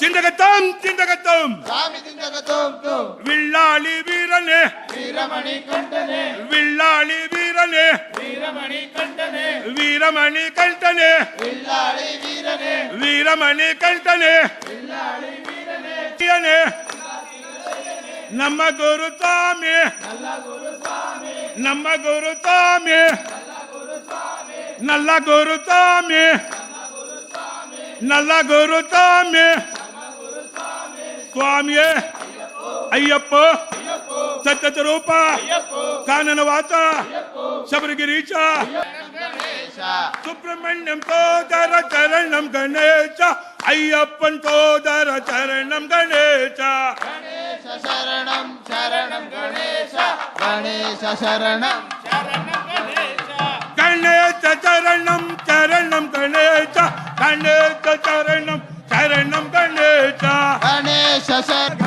ಚಿಂದಗತ್ತಂ ಚಿಂದಗತ್ತಂ ಸ್ವಾಮಿ ದಿಂದಗತೋಂ ತೋ ವಿಳ್ಳಾಳಿ ವೀರನೇ ವೀರಮಣಿ ಕಂಠನೆ ವಿಳ್ಳಾಳಿ ವೀರನೇ ವೀರಮಣಿ ಕಂಠನೆ ವೀರಮಣಿ ಕಂಠನೆ ವಿಲ್ಲಾಳಿ ವೀರನೆ ವೀರಮಣಿ ಕಂಠನೆ ವೀರನೇ. ನಮ್ಮ ಗುರು ಸ್ವಾಮಿ ನಮ್ಮ ಗುರು ಸ್ವಾಮಿ ನಲ್ಲ ಗುರು ಸ್ವಾಮಿ ನಲ್ಲ ಗುರು ಸ್ವಾಮಿ ಸ್ವಾಮಿಯೇ ಅಯ್ಯಪ್ಪ ಸತ್ಯದ ರೂಪ ಕಾನನ ವಾತ ಶಬರಿಗಿರೀಶ ಸುಬ್ರಹ್ಮಣ್ಯಂ ಸೋದರ ಚರಣಂ ಗಣೇಶ ಅಯ್ಯಪ್ಪನ್ ಸೋದರ ಚರಣಂ ಗಣೇಶ ಗಣೇಶ ಶರಣಂ ಶರಣಂ ಗಣೇಶ ಗಣೇಶ ಶರಣಂ ಗಣೇಶ ಚರಣಂ ಚರಣಂ ಗಣೇಶ ಗಣೇಶ ಚರಣಂ ಶರಣಂ ಗಣೇಶ Yes, sir.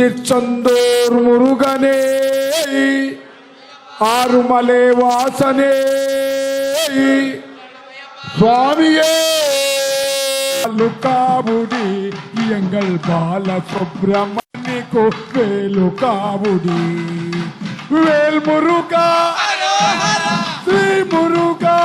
திருச்செந்தூர் முருகனே ஆறுமலை வாசனே சுவாமியே லுக்காபுடி எங்கள் பால சுப்பிரமணிக்கு வேலு காபுடி வேல் முருகா ஸ்ரீ முருகா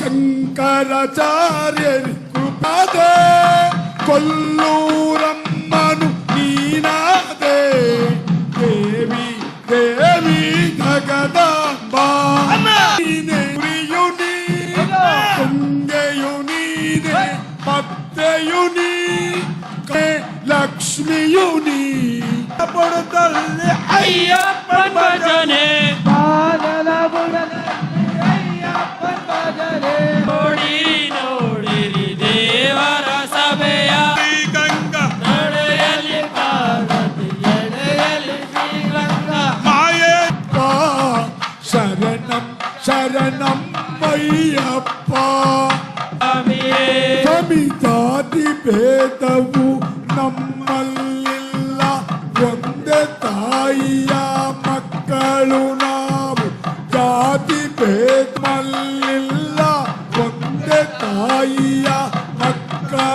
ശങ്കരാചാര്യൻ കൃപതേ കൊല്ലൂരമ്മനു നീനാദേ ദേവി ദേവി ജഗദാംബ భక్తయుని లక్ష్మియుని. అప్పుడు తల్లి అయ్యప్ప భజనే. పాదల బుడల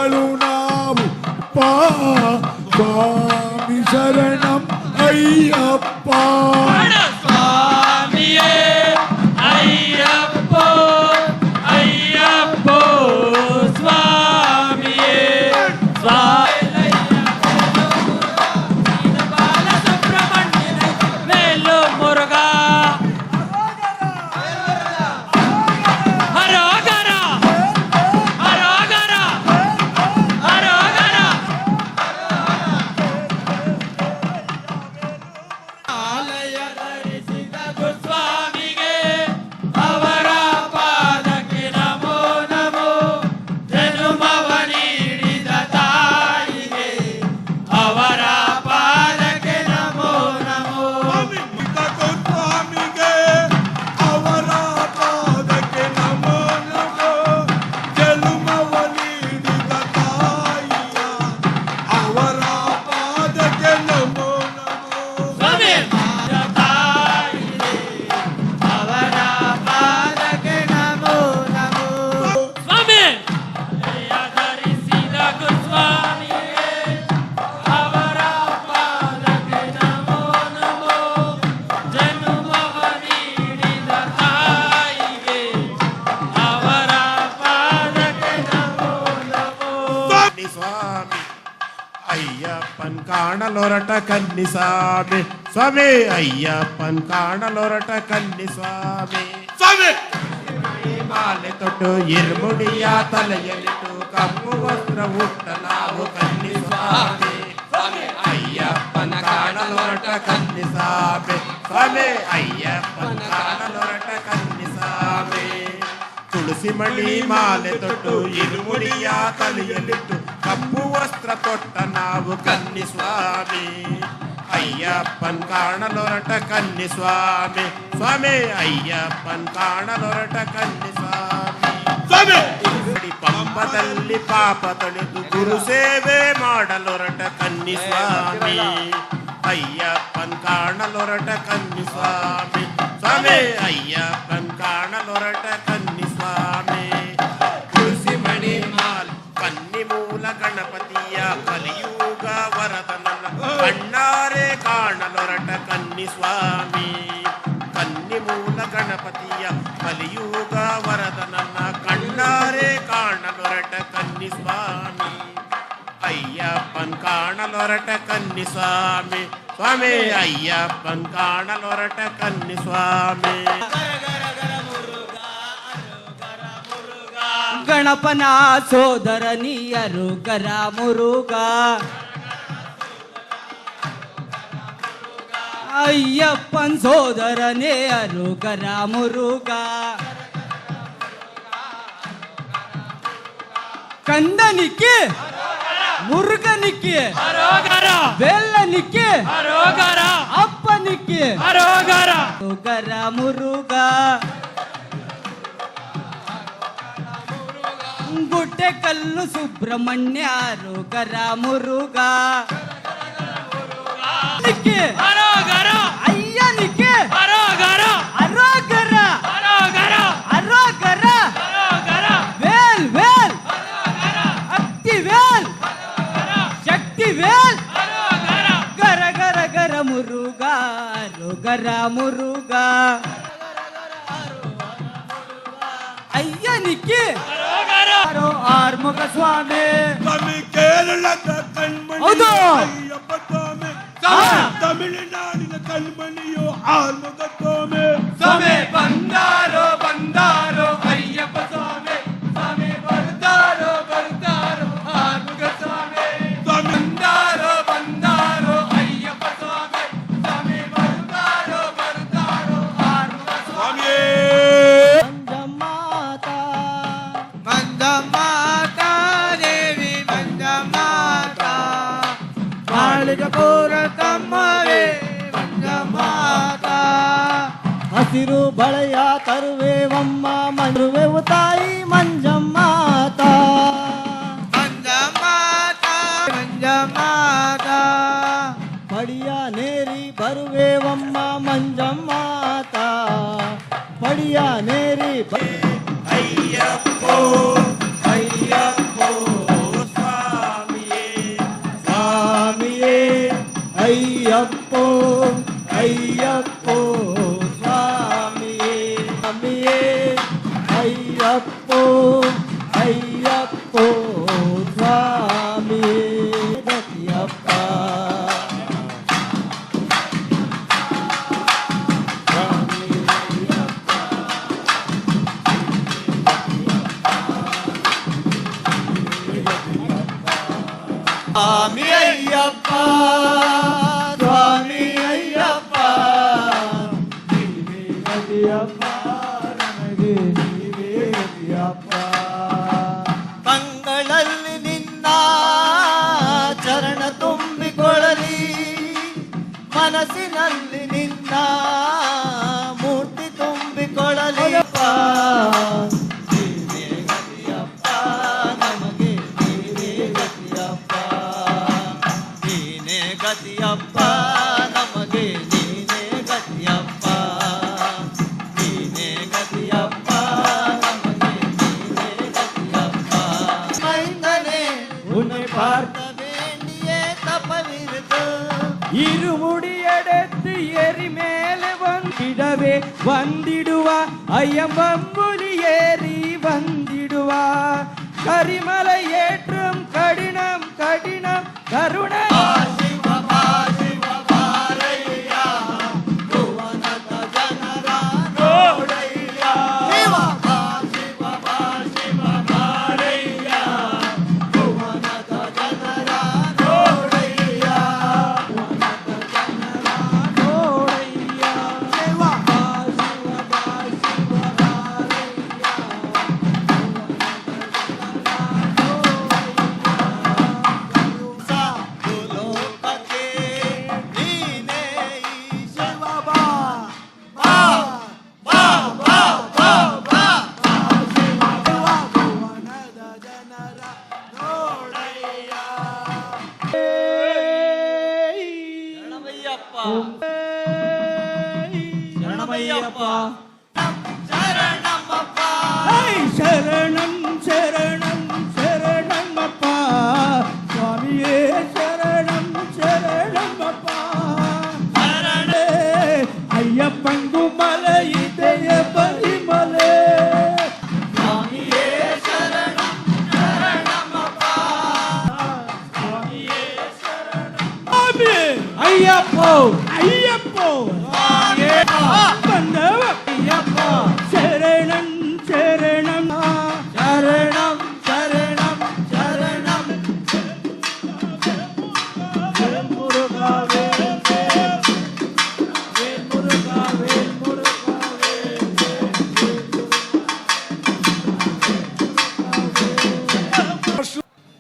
கருணாவு பா சுவாமி சரணம் ஐயப்பா. ಕನ್ನಿ ಸ್ವಾಮಿ ಸ್ವಾಮಿ ಅಯ್ಯಪ್ಪನ್ ಕಾಣಲೊರಟ ಕನ್ನಿ ಸ್ವಾಮಿ ಸ್ವಾಮಿ ಮಾಲೆ ತೊಟ್ಟು ಇರ್ಮುಡಿಯ ತಲೆಯಲ್ಲಿಟ್ಟು ಕಪ್ಪು ವಸ್ತ್ರ ಉಟ್ಟ ನಾವು ಕನ್ನಿ ಸ್ವಾಮಿ ಅಯ್ಯಪ್ಪನ ಕಾಣಲೊರಟ ಕನ್ನಿ ಸ್ವಾಮಿ ಸ್ವಾಮಿ ಅಯ್ಯಪ್ಪನ ಕಾಣಲೊರಟ ಕನ್ನಿ ಸ್ವಾಮಿ ತುಳಸಿ ಮಣಿ ಮಾಲೆ ತೊಟ್ಟು ಇರುಮುಡಿಯ ತಲೆಯಲ್ಲಿಟ್ಟು ಕಪ್ಪು ವಸ್ತ್ರ ತೊಟ್ಟ ನಾವು ಕನ್ನಿ ಸ್ವಾಮಿ ಅಯ್ಯಪ್ಪನ್ ಕಾಣಲೊರಟ ಕನ್ನಿ ಸ್ವಾಮಿ ಸ್ವಾಮಿ ಅಯ್ಯಪ್ಪನ್ ಕಾಣಲೊರಟ ಕನ್ನಿ ಸ್ವಾಮಿ ಸ್ವಾಮಿ ಗುಡಿ ಪಂಪದಲ್ಲಿ ಪಾಪ ತೊಳೆದು ಗುರು ಸೇವೆ ಮಾಡಲೊರಟ ಕನ್ನಿ ಸ್ವಾಮಿ ಅಯ್ಯಪ್ಪನ್ ಕಾಣಲೊರಟ ಕನ್ನಿ ಸ್ವಾಮಿ ಸ್ವಾಮಿ ಅಯ್ಯಪ್ಪನ್ ಕಾಣಲೊರಟ ಸ್ವಾಮಿ. ಕನ್ನಿ ಮೂಲ ಗಣಪತಿಯ ಕಲಿಯುಗ ವರದನನ್ನ ಕಣ್ಣಾರೆ ಕಾಣಲೊರಟ ಕನ್ನಿ ಸ್ವಾಮಿ. ಅಯ್ಯಪ್ಪನ್ ಕಾಣಲೊರಟ ಕನ್ನಿ ಸ್ವಾಮಿ. ಸ್ವಾಮಿ, ಅಯ್ಯಪ್ಪನ್ ಕಾಣಲೊರಟ ಕನ್ನಿ ಸ್ವಾಮಿ. ಗಣಪನ ಸೋದರ ನೀಯರು ಗರ ಮುರುಗ. ಅಯ್ಯಪ್ಪನ್ ಸೋದರನೇ ಅರು ಗರ ಮುರುಗ. ಕಂದನಿಕ್ಕೆ ಮುರುಗನಿಕ್ಕೆ ಅರೋಗರ ಬೆಲ್ಲನಿಕ್ಕೆ ಅರೋಗರ ಅಪ್ಪನಿಕ್ಕೆ ಅರುಗರ ಗರ ಮುರುಗ. ಗುಟ್ಟೆ ಕಲ್ಲು ಸುಬ್ರಹ್ಮಣ್ಯ ಅರುಗರ ಮುರುಗ. ನಿಕ್ಕೆ, ಅರೋಗರ ಅಯ್ಯನಿಕ್ಕೆ ಅರೋಗರ ಅರೋಗರ ಅರೋಗರ ಅರೋಗರ ಅರೋಗರ ವೇಲ್ ವೇಲ್ ಅತ್ತಿ ವೇಲ್ ಶಕ್ತಿ ವೇಲ್ ಅರೋಗರ ಗರ ಗರ ಗರ ಮುರುಗ ಗರ ಮುರುಗ ಅಯ್ಯನಿಕ್ಕೆ ಅರೋಗರ ಯಾರೋ ಆರ್ಮುಗ ಸ್ವಾಮಿ ಸ್ವಾಮಿ ಕೇರಳದ ಕಣ್ಮಣಿ ಹೌದು. தமிழ்நாடின கண்மணியோ ஆர்முகத்தோமே சமே பந்தாரோ பந்தாரோ బళయ తరువేవమ్మ మరువేవు తాయి మంజమ్మాత మంజమ్మాత మంజమ్మాత పడియ నేరి బరువేవమ్మ మంజమ్మాత పడియ నేరి అయ్యప్పో. আমি আইয়াপ্পা ಗತಿಯಪ್ಪ ನಮಗೆ ನೀನೇ ಗತಿಯಪ್ಪ ನೀನೇ ಗತಿಯಪ್ಪ ನಮಗೆ ನೀನೇ ಗತಿಯಪ್ಪ மைந்தனே உன்னை பார்க்க வேண்டிய தப்பவிருக்கு இருமுடியெடுத்து எரி மேலே வந்திடவே வந்திடுவ ஐயம்பம்புலி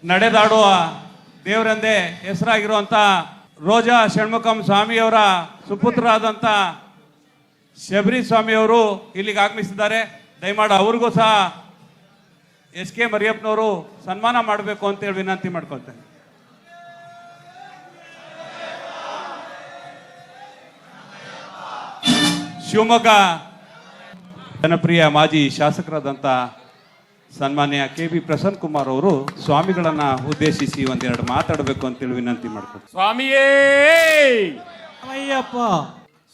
ನಡೆದಾಡುವ ದೇವರೆಂದೇ ಹೆಸರಾಗಿರುವಂಥ ರೋಜಾ ಷಣ್ಮುಖಂ ಸ್ವಾಮಿಯವರ ಸುಪುತ್ರರಾದಂಥ ಶಬರಿ ಸ್ವಾಮಿಯವರು ಇಲ್ಲಿಗೆ ಆಗಮಿಸಿದ್ದಾರೆ. ದಯಮಾಡಿ ಅವ್ರಿಗೂ ಸಹ ಎಸ್ ಕೆ ಮರಿಯಪ್ಪನವರು ಸನ್ಮಾನ ಮಾಡಬೇಕು ಅಂತೇಳಿ ವಿನಂತಿ ಮಾಡ್ಕೊಳ್ತೇನೆ. ಶಿವಮೊಗ್ಗ ಜನಪ್ರಿಯ ಮಾಜಿ ಶಾಸಕರಾದಂಥ ಸನ್ಮಾನ್ಯ ಕೆ ಬಿ ಪ್ರಸನ್ನ ಕುಮಾರ್ ಅವರು ಸ್ವಾಮಿಗಳನ್ನ ಉದ್ದೇಶಿಸಿ ಒಂದೆರಡು ಮಾತಾಡಬೇಕು ಅಂತೇಳಿ ವಿನಂತಿ ಮಾಡ್ತಾರೆ ಸ್ವಾಮಿಯೇ! ಅಯ್ಯಪ್ಪ!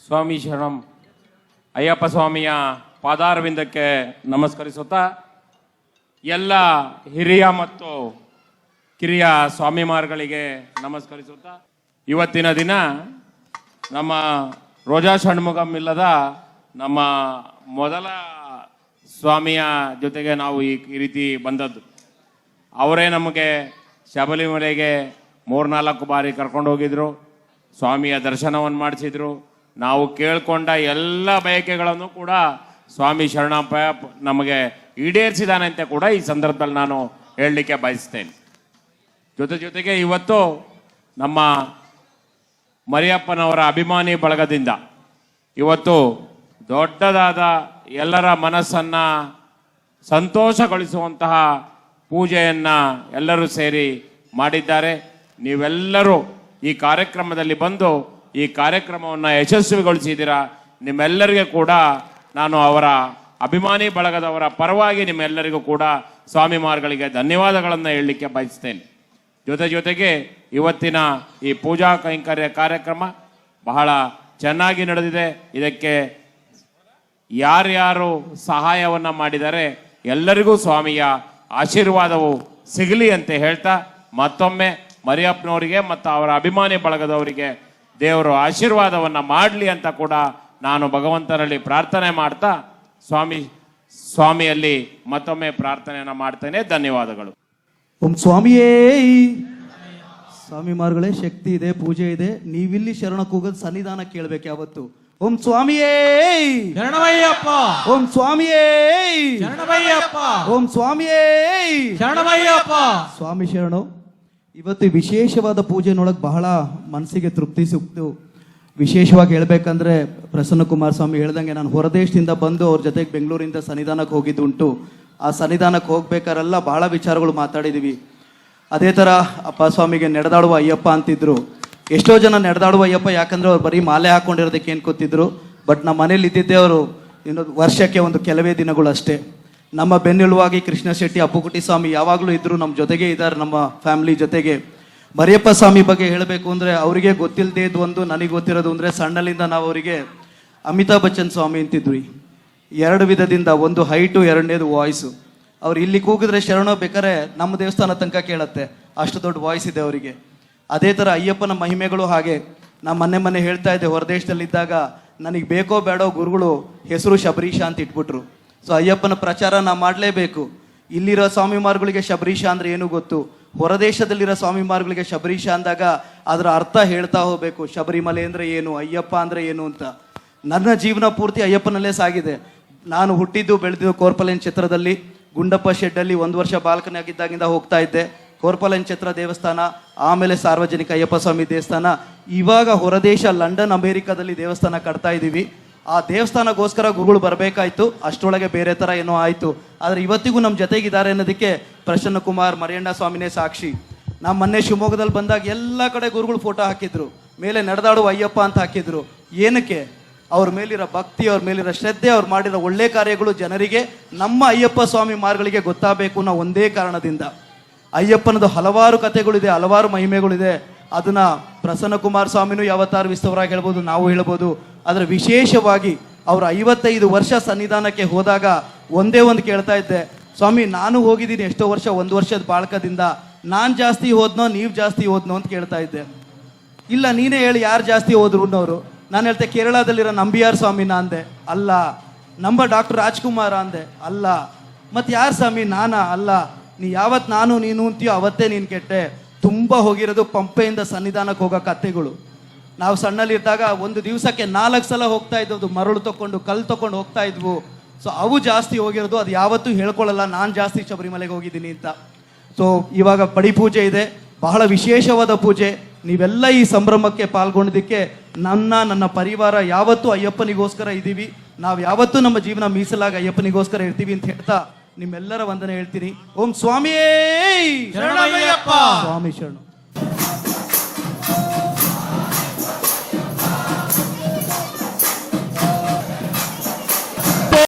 ಸ್ವಾಮಿ ಶರಣಂ. ಅಯ್ಯಪ್ಪ ಸ್ವಾಮಿಯ ಪಾದಾರವಿಂದಕ್ಕೆ ನಮಸ್ಕರಿಸುತ್ತಾ ಎಲ್ಲ ಹಿರಿಯ ಮತ್ತು ಕಿರಿಯ ಸ್ವಾಮಿಮಾರ್ಗಳಿಗೆ ನಮಸ್ಕರಿಸುತ್ತಾ ಇವತ್ತಿನ ದಿನ ನಮ್ಮ ರೋಜಾ ಷಣ್ಮುಖಂ ಇಲ್ಲದ ನಮ್ಮ ಮೊದಲ ಸ್ವಾಮಿಯ ಜೊತೆಗೆ ನಾವು ಈ ರೀತಿ ಬಂದದ್ದು. ಅವರೇ ನಮಗೆ ಶಬರಿಮಲೆಗೆ ಮೂರ್ನಾಲ್ಕು ಬಾರಿ ಕರ್ಕೊಂಡು ಹೋಗಿದ್ರು. ಸ್ವಾಮಿಯ ದರ್ಶನವನ್ನು ಮಾಡಿಸಿದ್ರು. ನಾವು ಕೇಳ್ಕೊಂಡ ಎಲ್ಲ ಬಯಕೆಗಳನ್ನು ಕೂಡ ಸ್ವಾಮಿ ಶರಣಪ್ಪ ನಮಗೆ ಈಡೇರಿಸಿದಾನೆ ಅಂತ ಕೂಡ ಈ ಸಂದರ್ಭದಲ್ಲಿ ನಾನು ಹೇಳಲಿಕ್ಕೆ ಬಯಸ್ತೇನೆ. ಜೊತೆ ಜೊತೆಗೆ ಇವತ್ತು ನಮ್ಮ ಮರಿಯಪ್ಪನವರ ಅಭಿಮಾನಿ ಬಳಗದಿಂದ ಇವತ್ತು ದೊಡ್ಡದಾದ ಎಲ್ಲರ ಮನಸ್ಸನ್ನ ಸಂತೋಷಗೊಳಿಸುವಂತಹ ಪೂಜೆಯನ್ನು ಎಲ್ಲರೂ ಸೇರಿ ಮಾಡಿದ್ದಾರೆ. ನೀವೆಲ್ಲರೂ ಈ ಕಾರ್ಯಕ್ರಮದಲ್ಲಿ ಬಂದು ಈ ಕಾರ್ಯಕ್ರಮವನ್ನು ಯಶಸ್ವಿಗೊಳಿಸಿದ್ದೀರಾ? ನಿಮ್ಮೆಲ್ಲರಿಗೂ ಕೂಡ ನಾನು ಅವರ ಅಭಿಮಾನಿ ಬಳಗದವರ ಪರವಾಗಿ ನಿಮ್ಮೆಲ್ಲರಿಗೂ ಕೂಡ ಸ್ವಾಮಿ ಮಾರ್ಗಳಿಗೆ ಧನ್ಯವಾದಗಳನ್ನು ಹೇಳಲಿಕ್ಕೆ ಬಯಸ್ತೇನೆ. ಜೊತೆ ಜೊತೆಗೆ ಇವತ್ತಿನ ಈ ಪೂಜಾ ಕೈಂಕರ್ಯ ಕಾರ್ಯಕ್ರಮ ಬಹಳ ಚೆನ್ನಾಗಿ ನಡೆದಿದೆ. ಇದಕ್ಕೆ ಯಾರ್ಯಾರು ಸಹಾಯವನ್ನ ಮಾಡಿದರೆ ಎಲ್ಲರಿಗೂ ಸ್ವಾಮಿಯ ಆಶೀರ್ವಾದವು ಸಿಗಲಿ ಅಂತ ಹೇಳ್ತಾ ಮತ್ತೊಮ್ಮೆ ಮರಿಯಪ್ಪನವರಿಗೆ ಮತ್ತು ಅವರ ಅಭಿಮಾನಿ ಬಳಗದವರಿಗೆ ದೇವರು ಆಶೀರ್ವಾದವನ್ನ ಮಾಡಲಿ ಅಂತ ಕೂಡ ನಾನು ಭಗವಂತನಲ್ಲಿ ಪ್ರಾರ್ಥನೆ ಮಾಡ್ತಾ ಸ್ವಾಮಿ, ಸ್ವಾಮಿಯಲ್ಲಿ ಮತ್ತೊಮ್ಮೆ ಪ್ರಾರ್ಥನೆಯನ್ನು ಮಾಡ್ತೇನೆ. ಧನ್ಯವಾದಗಳು. ಓಂ ಸ್ವಾಮಿಯೇ. ಸ್ವಾಮಿ ಮಾರುಗಳೇ, ಶಕ್ತಿ ಇದೆ, ಪೂಜೆ ಇದೆ. ನೀವಿಲ್ಲಿ ಶರಣ ಕೂಗೋದು ಸನ್ನಿಧಾನ ಕೇಳಬೇಕು ಯಾವತ್ತು. ಓಂ ಸ್ವಾಮಿಯೇ. ಶರಣಮಯ್ಯಪ್ಪ. ಓಂ ಸ್ವಾಮಿಯೇ. ಶರಣಮಯ್ಯಪ್ಪ. ಓಂ ಸ್ವಾಮಿಯೇ. ಶರಣಮಯ್ಯಪ್ಪ. ಸ್ವಾಮಿ ಶರಣು ಇವತ್ತು ವಿಶೇಷವಾದ ಪೂಜೆನೊಳಗೆ ಬಹಳ ಮನಸ್ಸಿಗೆ ತೃಪ್ತಿ ಸಿಕ್ತು. ವಿಶೇಷವಾಗಿ ಹೇಳಬೇಕಂದ್ರೆ ಪ್ರಸನ್ನ ಕುಮಾರ್ ಸ್ವಾಮಿ ಹೇಳ್ದಂಗೆ ನಾನು ಹೊರದೇಶದಿಂದ ಬಂದು ಅವ್ರ ಜೊತೆಗೆ ಬೆಂಗಳೂರಿಂದ ಸನ್ನಿಧಾನಕ್ಕೆ ಹೋಗಿದ್ದುಂಟು. ಆ ಸನ್ನಿಧಾನಕ್ಕೆ ಹೋಗ್ಬೇಕಾರೆಲ್ಲ ಬಹಳ ವಿಚಾರಗಳು ಮಾತಾಡಿದೀವಿ. ಅದೇ ಥರ ಅಪ್ಪ ಸ್ವಾಮಿಗೆ ನಡೆದಾಡುವ ಅಯ್ಯಪ್ಪ ಅಂತಿದ್ರು. ಎಷ್ಟೋ ಜನ ನಡೆದಾಡುವ ಅಯ್ಯಪ್ಪ, ಯಾಕಂದ್ರೆ ಅವ್ರು ಬರೀ ಮಾಲೆ ಹಾಕೊಂಡಿರೋದಕ್ಕೆ ಏನು ಕೂತಿದ್ರು ಬಟ್ ನಮ್ಮ ಮನೇಲಿ ಇದ್ದಿದ್ದೇ ಅವರು ಇನ್ನು ವರ್ಷಕ್ಕೆ ಒಂದು ಕೆಲವೇ ದಿನಗಳು ಅಷ್ಟೇ. ನಮ್ಮ ಬೆನ್ನೆಲುವಾಗಿ ಕೃಷ್ಣ ಶೆಟ್ಟಿ ಅಪ್ಪುಕುಟಿ ಸ್ವಾಮಿ ಯಾವಾಗಲೂ ಇದ್ದರು ನಮ್ಮ ಜೊತೆಗೆ ಇದ್ದಾರೆ, ನಮ್ಮ ಫ್ಯಾಮಿಲಿ ಜೊತೆಗೆ. ಮರಿಯಪ್ಪ ಸ್ವಾಮಿ ಬಗ್ಗೆ ಹೇಳಬೇಕು ಅಂದರೆ ಅವರಿಗೆ ಗೊತ್ತಿಲ್ಲದೇ ಇದು ಒಂದು, ನನಗೆ ಗೊತ್ತಿರೋದು ಅಂದರೆ ಸಣ್ಣಲಿಂದ ನಾವು ಅವರಿಗೆ ಅಮಿತಾಬ್ ಬಚ್ಚನ್ ಸ್ವಾಮಿ ಅಂತಿದ್ವಿ. ಎರಡು ವಿಧದಿಂದ, ಒಂದು ಹೈಟು ಎರಡನೇದು ವಾಯ್ಸು ಅವ್ರು ಇಲ್ಲಿ ಕೂಗಿದ್ರೆ ಶರಣ ಬೇಕಾರೆ ನಮ್ಮ ದೇವಸ್ಥಾನ ತನಕ ಕೇಳತ್ತೆ. ಅಷ್ಟು ದೊಡ್ಡ ವಾಯ್ಸ್ ಇದೆ ಅವರಿಗೆ. ಅದೇ ಥರ ಅಯ್ಯಪ್ಪನ ಮಹಿಮೆಗಳು ಹಾಗೆ ನಾ ಮೊನ್ನೆ ಮೊನ್ನೆ ಹೇಳ್ತಾ ಇದ್ದೆ, ಹೊರದೇಶದಲ್ಲಿದ್ದಾಗ ನನಗೆ ಬೇಕೋ ಬೇಡೋ ಗುರುಗಳು ಹೆಸರು ಶಬರೀಶ ಅಂತ ಇಟ್ಬಿಟ್ರು. ಸೊ ಅಯ್ಯಪ್ಪನ ಪ್ರಚಾರ ನಾ ಮಾಡಲೇಬೇಕು. ಇಲ್ಲಿರೋ ಸ್ವಾಮಿಮಾರ್ಗಳಿಗೆ ಶಬರೀಶ ಅಂದರೆ ಏನು ಗೊತ್ತು? ಹೊರದೇಶದಲ್ಲಿರೋ ಸ್ವಾಮಿಮಾರ್ಗಳಿಗೆ ಶಬರೀಶ ಅಂದಾಗ ಅದರ ಅರ್ಥ ಹೇಳ್ತಾ ಹೋಗಬೇಕು. ಶಬರಿಮಲೆ ಅಂದರೆ ಏನು? ಅಯ್ಯಪ್ಪ ಅಂದರೆ ಏನು ಅಂತ. ನನ್ನ ಜೀವನ ಪೂರ್ತಿ ಅಯ್ಯಪ್ಪನಲ್ಲೇ ಸಾಗಿದೆ. ನಾನು ಹುಟ್ಟಿದ್ದು, ಬೆಳೆದಿದ್ದು ಕೋರ್ಪಲೇನ್ ಚಿತ್ರದಲ್ಲಿ ಗುಂಡಪ್ಪ ಶೆಡ್ಡಲ್ಲಿ ಒಂದು ವರ್ಷ ಬಾಲ್ಕನಿ ಆಗಿದ್ದಾಗಿಂದ ಹೋಗ್ತಾ ಇದ್ದೆ. ಕೋರ್ಪಲೇನ್ ಛತ್ರ ದೇವಸ್ಥಾನ, ಆಮೇಲೆ ಸಾರ್ವಜನಿಕ ಅಯ್ಯಪ್ಪ ಸ್ವಾಮಿ ದೇವಸ್ಥಾನ, ಇವಾಗ ಹೊರದೇಶ ಲಂಡನ್ ಅಮೇರಿಕಾದಲ್ಲಿ ದೇವಸ್ಥಾನ ಕಟ್ತಾ ಇದ್ದೀವಿ. ಆ ದೇವಸ್ಥಾನಕ್ಕೋಸ್ಕರ ಗುರುಗಳು ಬರಬೇಕಾಯ್ತು, ಅಷ್ಟರೊಳಗೆ ಬೇರೆ ಥರ ಏನೋ ಆಯಿತು. ಆದರೆ ಇವತ್ತಿಗೂ ನಮ್ಮ ಜೊತೆಗಿದ್ದಾರೆ ಅನ್ನೋದಕ್ಕೆ ಪ್ರಸನ್ನ ಕುಮಾರ್ ಮರಿಯಣ್ಣ ಸ್ವಾಮಿನೇ ಸಾಕ್ಷಿ. ನಮ್ಮ ಮೊನ್ನೆ ಶಿವಮೊಗ್ಗದಲ್ಲಿ ಬಂದಾಗ ಎಲ್ಲ ಕಡೆ ಗುರುಗಳು ಫೋಟೋ ಹಾಕಿದ್ರು. ಮೇಲೆ ನಡೆದಾಡುವ ಅಯ್ಯಪ್ಪ ಅಂತ ಹಾಕಿದ್ರು. ಏನಕ್ಕೆ? ಅವ್ರ ಮೇಲಿರೋ ಭಕ್ತಿ, ಅವ್ರ ಮೇಲಿರೋ ಶ್ರದ್ಧೆ, ಅವ್ರು ಮಾಡಿರೋ ಒಳ್ಳೆ ಕಾರ್ಯಗಳು ಜನರಿಗೆ, ನಮ್ಮ ಅಯ್ಯಪ್ಪ ಸ್ವಾಮಿ ಮಾರ್ಗಳಿಗೆ ಗೊತ್ತಾಗಬೇಕು ಅನ್ನೋ ಒಂದೇ ಕಾರಣದಿಂದ. ಅಯ್ಯಪ್ಪನದು ಹಲವಾರು ಕಥೆಗಳಿದೆ, ಹಲವಾರು ಮಹಿಮೆಗಳಿದೆ. ಅದನ್ನ ಪ್ರಸನ್ನ ಕುಮಾರ ಸ್ವಾಮಿನೂ ಯಾವತ್ತಾರು ವಿಸ್ತವರಾಗಿ ಹೇಳ್ಬೋದು, ನಾವು ಹೇಳ್ಬೋದು. ಆದರೆ ವಿಶೇಷವಾಗಿ ಅವರು ಐವತ್ತೈದು ವರ್ಷ ಸನ್ನಿಧಾನಕ್ಕೆ ಹೋದಾಗ ಒಂದೇ ಒಂದು ಕೇಳ್ತಾ ಇದ್ದೆ, ಸ್ವಾಮಿ, ನಾನು ಹೋಗಿದ್ದೀನಿ ಎಷ್ಟೋ ವರ್ಷ, ಒಂದು ವರ್ಷದ ಬಾಳ್ಕದಿಂದ. ನಾನು ಜಾಸ್ತಿ ಹೋದ್ನೋ, ನೀವು ಜಾಸ್ತಿ ಹೋದ್ನೋ ಅಂತ ಕೇಳ್ತಾ ಇದ್ದೆ. ಇಲ್ಲ, ನೀನೇ ಹೇಳಿ ಯಾರು ಜಾಸ್ತಿ ಹೋದ್ರು ಅನ್ನೋರು. ನಾನು ಹೇಳ್ತೆ, ಕೇರಳದಲ್ಲಿರೋ ನಂಬಿಯಾರ್ ಸ್ವಾಮಿನ ಅಂದೆ. ಅಲ್ಲ. ನಂಬ ಡಾಕ್ಟರ್ ರಾಜ್ಕುಮಾರ ಅಂದೆ. ಅಲ್ಲ. ಮತ್ತು ಯಾರು ಸ್ವಾಮಿ? ನಾನಾ? ಅಲ್ಲ. ನೀ ಯಾವತ್ತು ನಾನು, ನೀನು ಅಂತೀಯೋ ಅವತ್ತೇ ನೀನು ಕೆಟ್ಟೆ. ತುಂಬ ಹೋಗಿರೋದು ಪಂಪೆಯಿಂದ ಸನ್ನಿಧಾನಕ್ಕೆ ಹೋಗೋ ಕಥೆಗಳು ನಾವು ಸಣ್ಣಲ್ಲಿದ್ದಾಗ ಒಂದು ದಿವಸಕ್ಕೆ ನಾಲ್ಕು ಸಲ ಹೋಗ್ತಾ ಇದ್ದವು ಮರಳು ತಕೊಂಡು, ಕಲ್ಲು ತಕೊಂಡು ಹೋಗ್ತಾ ಇದ್ವು. ಸೊ ಅವು ಜಾಸ್ತಿ ಹೋಗಿರೋದು, ಅದು ಯಾವತ್ತೂ ಹೇಳ್ಕೊಳ್ಳಲ್ಲ, ನಾನು ಜಾಸ್ತಿ ಶಬರಿಮಲೆಗೆ ಹೋಗಿದ್ದೀನಿ ಅಂತ. ಸೊ ಇವಾಗ ಪಡಿ ಪೂಜೆ ಇದೆ, ಬಹಳ ವಿಶೇಷವಾದ ಪೂಜೆ. ನೀವೆಲ್ಲ ಈ ಸಂಭ್ರಮಕ್ಕೆ ಪಾಲ್ಗೊಂಡಿದ್ದಕ್ಕೆ ನನ್ನ ನನ್ನ ಪರಿವಾರ ಯಾವತ್ತೂ ಅಯ್ಯಪ್ಪನಿಗೋಸ್ಕರ ಇದ್ದೀವಿ. ನಾವು ಯಾವತ್ತೂ ನಮ್ಮ ಜೀವನ ಮೀಸಲಾಗಿ ಅಯ್ಯಪ್ಪನಿಗೋಸ್ಕರ ಇರ್ತೀವಿ ಅಂತ ಹೇಳ್ತಾ ನಿಮ್ಮೆಲ್ಲರ ವಂದನೆ ಹೇಳ್ತೀನಿ. ಓಂ ಸ್ವಾಮಿಯೇ! ಸ್ವಾಮಿ ಶರಣು.